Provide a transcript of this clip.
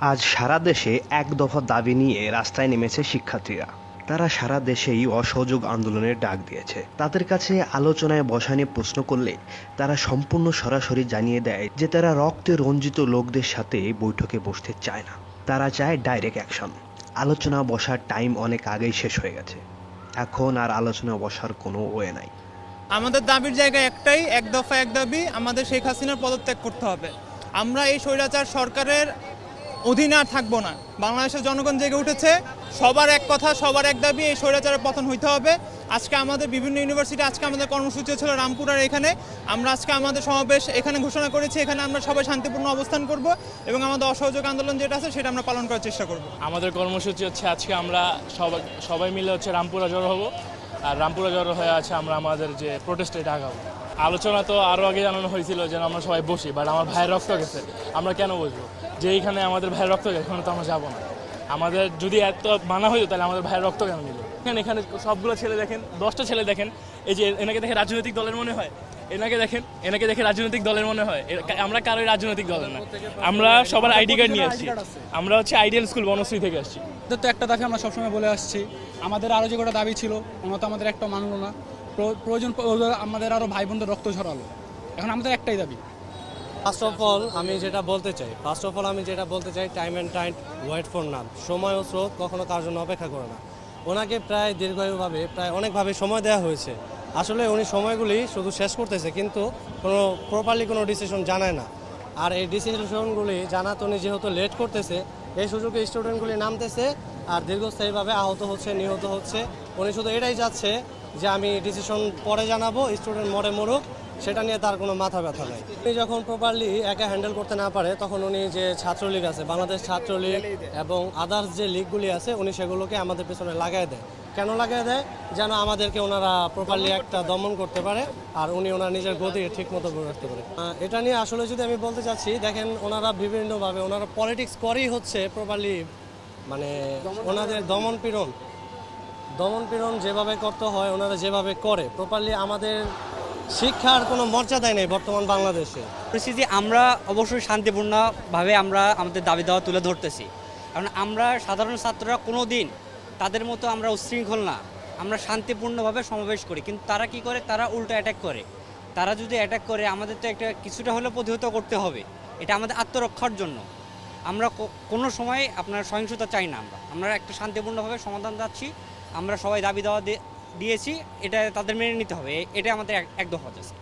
আজ সারা দেশে এক দফা দাবি নিয়ে রাস্তায় নেমেছে শিক্ষার্থীরা। তারা সারা দেশেই অসহযোগ আন্দোলনের ডাক দিয়েছে। তাদের কাছে আলোচনায় বসা নিয়ে প্রশ্ন করলে তারা সম্পূর্ণ সরাসরি জানিয়ে দেয় যে তারা রক্তে রঞ্জিত লোকদের সাথে বৈঠকে বসতে চায় না। তারা চায় ডাইরেক্ট অ্যাকশন। আলোচনা বসার টাইম অনেক আগেই শেষ হয়ে গেছে। এখন আর আলোচনা বসার কোনো ওয়ে নাই। আমাদের দাবির জায়গা একটাই, এক দফা এক দাবি, আমাদের শেখ হাসিনার পদত্যাগ করতে হবে। আমরা এই স্বৈরাচার সরকারের অধীনে আর থাকব না। বাংলাদেশের জনগণ জেগে উঠেছে, সবার এক কথা, সবার এক দাবি, এই স্বৈরাচারের পতন হইতে হবে। আজকে আমাদের বিভিন্ন ইউনিভার্সিটি, আজকে আমাদের কর্মসূচি ছিল রামপুরার এখানে। আমরা আজকে আমাদের সমাবেশ এখানে ঘোষণা করেছি, এখানে আমরা সবাই শান্তিপূর্ণ অবস্থান করব এবং আমাদের অসহযোগ আন্দোলন যেটা আছে সেটা আমরা পালন করার চেষ্টা করব। আমাদের কর্মসূচি হচ্ছে আজকে আমরা সবাই সবাই মিলে হচ্ছে রামপুরা জড়ো হব। আর রামপুরা জড়ো হয়ে আছে আমরা আমাদের যে প্রোটেস্টে ডাকাবো আলোচনা তো আরও আগে জানানো হয়েছিল যেন আমরা সবাই বসি বাট আমার ভাইয়ের রক্ত গেছে। আমরা কেন বসবো? যে এইখানে আমাদের ভাইয়ের রক্ত গেছে, এখানে তো আমরা যাব না। আমাদের যদি এত মানা হইতো, তাহলে আমাদের ভাইয়ের রক্ত কেন নিল এখানে এখানে সবগুলো ছেলে দেখেন, দশটা ছেলে দেখেন, এই যে এনাকে দেখে রাজনৈতিক দলের মনে হয়? এনাকে দেখেন, এনাকে দেখে রাজনৈতিক দলের মনে হয়? আমরা কারোই রাজনৈতিক দলের না। আমরা সবার আইডি কার্ড নিয়ে আসছি। আমরা হচ্ছে আইডিয়াল স্কুল, বনশ্রী থেকে আসছি। তো একটা দাবি আমরা সবসময় বলে আসছি, আমাদের আরও যে কটা দাবি ছিল, ওনারা তো আমাদের একটা মানলো না। প্রয়োজন আমাদের আরও ভাই বোনদের রক্ত ঝরালো। এখন আমাদের একটাই দাবি। ফার্স্ট অফ অল আমি যেটা বলতে চাই ফার্স্ট অফ অল আমি যেটা বলতে চাই time and time wait for নাম। সময় ও স্রোত কখনো কার জন্য অপেক্ষা করে না। ওনাকে প্রায় দীর্ঘায়ুভাবে প্রায় অনেকভাবে সময় দেওয়া হয়েছে। আসলে উনি সময়গুলি শুধু শেষ করতেছে, কিন্তু কোনো প্রপারলি কোনো ডিসিশন জানায় না। আর এই ডিসিশনগুলি জানাতে উনি যেহেতু লেট করতেছে, এই সুযোগে স্টুডেন্টগুলি নামতেছে, আর দীর্ঘস্থায়ীভাবে আহত হচ্ছে, নিহত হচ্ছে। উনি শুধু এটাই যাচ্ছে যে আমি ডিসিশন পরে জানাব স্টুডেন্ট মরে মরুক, সেটা নিয়ে তার কোনো মাথা ব্যথা নাই। উনি যখন প্রপারলি একা হ্যান্ডেল করতে না পারে, তখন উনি যে ছাত্রলীগ আছে, বাংলাদেশ ছাত্রলীগ এবং আদার্স যে লিগগুলি আছে, উনি সেগুলোকে আমাদের পেছনে লাগাই দেয়। কেন লাগাই দেয়? যেন আমাদেরকে ওনারা প্রপারলি একটা দমন করতে পারে, আর উনি ওনার নিজের গতি ঠিক মতো রাখতে পারে। এটা নিয়ে আসলে যদি আমি বলতে চাচ্ছি, দেখেন ওনারা বিভিন্নভাবে, ওনারা পলিটিক্স করেই হচ্ছে প্রপারলি মানে ওনাদের দমন পীড়ন। দমন পীড়ন যেভাবে করতে হয়, ওনারা যেভাবে করে। প্রপারলি আমাদের শিক্ষার কোনো মর্যাদাই নেই বর্তমান বাংলাদেশে। পরিস্থিতি আমরা অবশ্যই শান্তিপূর্ণভাবে আমরা আমাদের দাবি দাওয়া তুলে ধরতেছি। কারণ আমরা সাধারণ ছাত্ররা কোনো দিন তাদের মতো আমরা উচ্ছৃঙ্খল না। আমরা শান্তিপূর্ণভাবে সমাবেশ করি। কিন্তু তারা কি করে? তারা উল্টো অ্যাটাক করে। তারা যদি অ্যাটাক করে, আমাদের তো একটা কিছুটা হলেও প্রতিহত করতে হবে। এটা আমাদের আত্মরক্ষার জন্য। আমরা কোনো সময় আপনার সহিংসতা চাই না আমরা। আমরা একটা শান্তিপূর্ণভাবে সমাধান চাচ্ছি, আমরা সবাই দাবি দাওয়া দিয়েছি, এটা তাদের মেনে নিতে হবে। এটা আমাদের এক- দফা আছে